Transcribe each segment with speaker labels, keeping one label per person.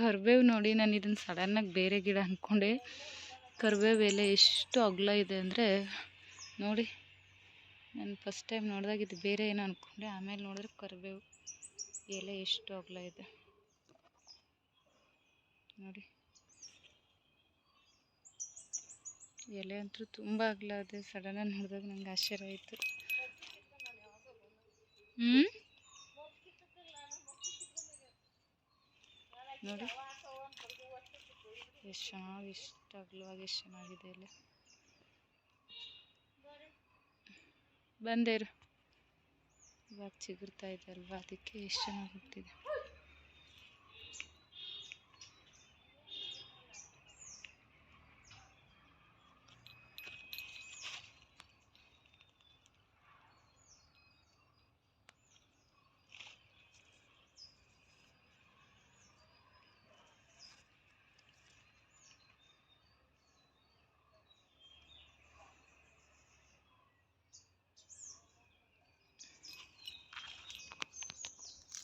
Speaker 1: ಕರಿಬೇವು ನೋಡಿ, ನಾನು ಇದನ್ನು ಸಡನ್ನಾಗಿ ಬೇರೆ ಗಿಡ ಅಂದ್ಕೊಂಡೆ ಕರ್ಬೇವು ಎಲೆ ಎಷ್ಟು ಅಗಲ ಇದೆ ಅಂದರೆ, ನೋಡಿ, ನಾನು ಫಸ್ಟ್ ಟೈಮ್ ನೋಡಿದಾಗ ಇದು ಬೇರೆ ಏನೋ ಅಂದ್ಕೊಂಡೆ ಆಮೇಲೆ ನೋಡಿದ್ರೆ ಕರ್ಬೇವು ಎಲೆ ಎಷ್ಟು ಅಗಲ ಇದೆ. ನೋಡಿ. ಎಲೆ ಅಂತೂ ತುಂಬ ಅಗಲ ಇದೆ. ಸಡನ್ನಾಗಿ ನೋಡಿದಾಗ ನಂಗೆ ಆಶ್ಚರ್ಯ ಆಯಿತು. ಹ್ಞೂ ನೋಡಿ. ಎಷ್ಟು ಚೆನ್ನಾಗಿ, ಎಷ್ಟು ಅಗಲವಾಗಿ, ಎಷ್ಟು ಚೆನ್ನಾಗಿದೆ ಇಲ್ಲಿ. ಬಂದೇರು ಇವಾಗ ಚಿಗುರ್ತಾ ಇದೆ ಅಲ್ವಾ? ಅದಕ್ಕೆ ಎಷ್ಟು ಚೆನ್ನಾಗಿ ಹುಟ್ಟಿದೆ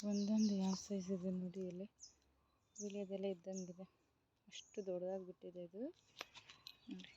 Speaker 1: ಒಂದೊಂದು ಯಾವ ಸೈಜ್ ಇದೆ ನೋಡಿ ಇಲ್ಲಿ. ವಿಳಿಯೋದೆಲ್ಲ ಇದ್ದಂಗಿದೆ. ಅಷ್ಟು ದೊಡ್ಡದಾಗಿ ಬಿಟ್ಟಿದೆ ಇದು. ನೋಡಿ.